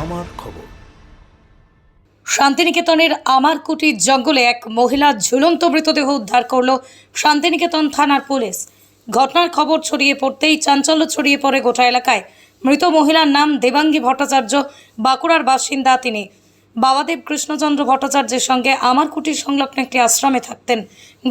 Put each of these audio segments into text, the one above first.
আমার খবর। শান্তিনিকেতনের আমার কুটির জঙ্গলে এক মহিলার ঝুলন্ত মৃতদেহ উদ্ধার করল শান্তিনিকেতন থানার পুলিশ। ঘটনার খবর ছড়িয়ে পড়তেই চাঞ্চল্য ছড়িয়ে পড়ে গোটা এলাকায়। মৃত মহিলার নাম দেবাঙ্গী ভট্টাচার্য, বাঁকুড়ার বাসিন্দা তিনি। বাবাদেব কৃষ্ণচন্দ্র ভট্টাচার্যের সঙ্গে আমার কুটির সংলগ্ন একটি আশ্রমে থাকতেন।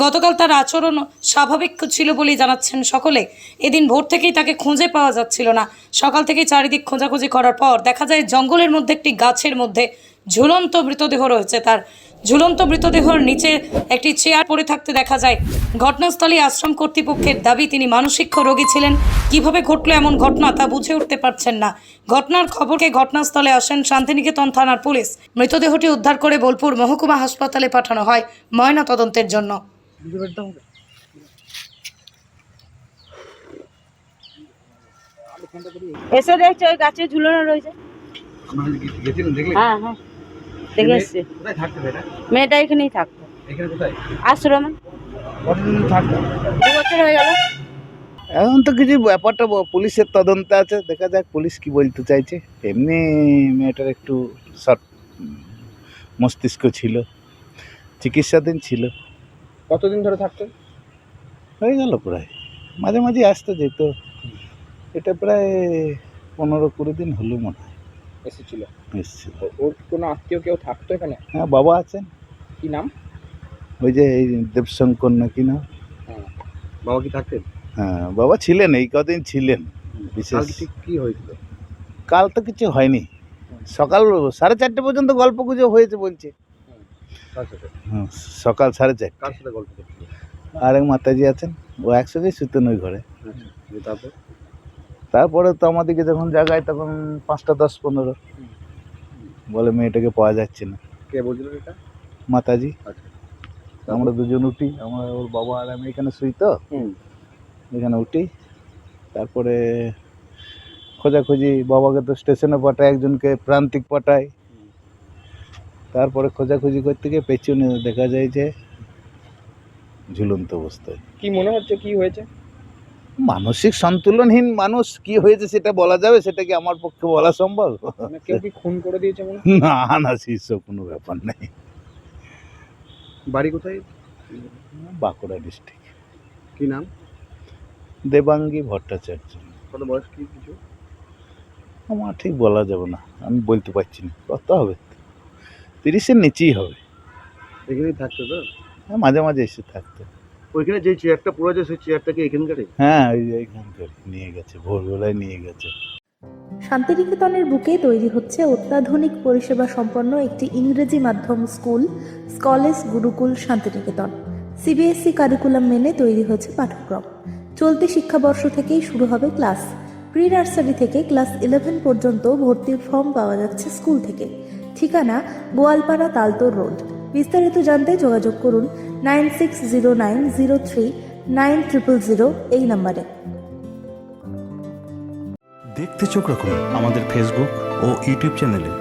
গতকাল তার আচরণ স্বাভাবিক ছিল বলেই জানাচ্ছেন সকলে। এদিন ভোর থেকেই তাকে খুঁজে পাওয়া যাচ্ছিল না। সকাল থেকেই চারিদিক খোঁজাখুঁজি করার পর দেখা যায়, জঙ্গলের মধ্যে একটি গাছের মধ্যে ঝুলন্ত মৃতদেহ রয়েছে। তার ঝুলন্ত মৃতদেহর নিচে একটি চেয়ার পড়ে থাকতে দেখা যায়। ঘটনাস্থলে আশ্রম কর্তৃপক্ষের দাবি তিনি মানসিক রোগী ছিলেন। কীভাবে ঘটলো এমন ঘটনা তা বুঝে উঠতে পারছেন না। ঘটনার খবরকে ঘটনাস্থলে আসেন শান্তিনিকেতন থানার পুলিশ। মৃতদেহটি উদ্ধার করে বোলপুর মহকুমা হাসপাতালে পাঠানো হয় ময়না তদন্তের জন্য। এসে দেখছি ওই গাছে ঝুলানো রয়েছে। হ্যাঁ হ্যাঁ। দেখে এসছি। মেয়েটা এখানেই থাকতো। থাকতো? দু বছর হয়ে গেল। এখন তো কিছু ব্যাপারটা পুলিশের তদন্তে আছে। দেখা যাক পুলিশ কি বলতে চাইছে। এমনি মেয়েটার একটু শর্ট মস্তিষ্ক ছিল। চিকিৎসাধীন ছিল। কতদিন ধরে থাকতো? হয়ে গেল প্রায়। মাঝে মাঝে আসতে যেত। এটা প্রায় পনেরো কুড়ি দিন হলো মনে হয়। এসেছিল। এসেছিল। ওর কোনো আত্মীয় কেউ থাকতো এখানে? হ্যাঁ বাবা আছেন। কি নাম? ওই যে এই দেবশঙ্কর নাকি না বাবা কি থাকতেন? হ্যাঁ বাবা ছিলেন এই কদিন ছিলেন বিশেষ। কি হয়েছিল? কাল তো কিছু হয়নি। সকাল সাড়ে চারটে পর্যন্ত গল্প গুজব হয়েছে বলছে। সকাল সাড়ে চারটে। আর এক মাতাজি আছেন ও একসঙ্গেই শুতেন ওই ঘরে। তারপর? তারপরে তো আমাদেরকে যখন জাগায় তখন পাঁচটা দশ পনেরো। বলে মেয়েটাকে পাওয়া যাচ্ছে না। কে বলছিল এটা? মাতাজি। আচ্ছা। আমরা দুজন উঠি। আমরা ওর বাবা আর আমি এখানে শুই তো। এখানে উঠি। তারপরে খোঁজাখুঁজি বাবাকে তো স্টেশনে পাঠায় একজনকে প্রান্তিক পাঠায় তারপরে খোঁজাখুঁজি করতে গিয়ে পেছনে দেখা যায় যে ঝুলন্ত অবস্থায়। কি মনে হচ্ছে কি হয়েছে? মানসিক সন্তুলনহীন মানুষ কি হয়েছে সেটা বলা যাবে? সেটা কি আমার পক্ষে বলা সম্ভব? কেউ কি খুন করে দিয়েছে না না সেসব কোনো ব্যাপার নেই। বাড়ি কোথায়? বাঁকুড়া ডিস্ট্রিক্ট। কি নাম? দেবাঙ্গী ভট্টাচার্য। কত বয়স কি কিছু? আমার ঠিক বলা যাবে না আমি বলতে পারছি না। কত হবে? তিরিশের নিচেই হবে। এখানেই থাকতো তো? হ্যাঁ মাঝে মাঝে এসে থাকতো। ওইখানে যে চেয়ারটা পড়ে আছে সেই চেয়ারটা কি এখানকারই? হ্যাঁ ওই যে এইখানকার নিয়ে গেছে ভোরবেলায় নিয়ে গেছে। শান্তিনিকেতনের বুকে তৈরি হচ্ছে অত্যাধুনিক পরিষেবা সম্পন্ন একটি ইংরেজি মাধ্যম স্কুল স্কলেজ গুরুকুল শান্তিনিকেতন। সিবিএসই কারিকুলাম মেনে তৈরি হয়েছে পাঠ্যক্রম। চলতি শিক্ষাবর্ষ থেকেই শুরু হবে ক্লাস। প্রি নার্সারি থেকে ক্লাস ইলেভেন পর্যন্ত ভর্তির ফর্ম পাওয়া যাচ্ছে স্কুল থেকে। ঠিকানা গোয়ালপাড়া তালতোর রোড। বিস্তারিত জানতে যোগাযোগ করুন nine six zero nine zero three nine triple zero এই নম্বরে। দেখতে চোখ রাখুন আমাদের ফেসবুক ও ইউটিউব চ্যানেলে।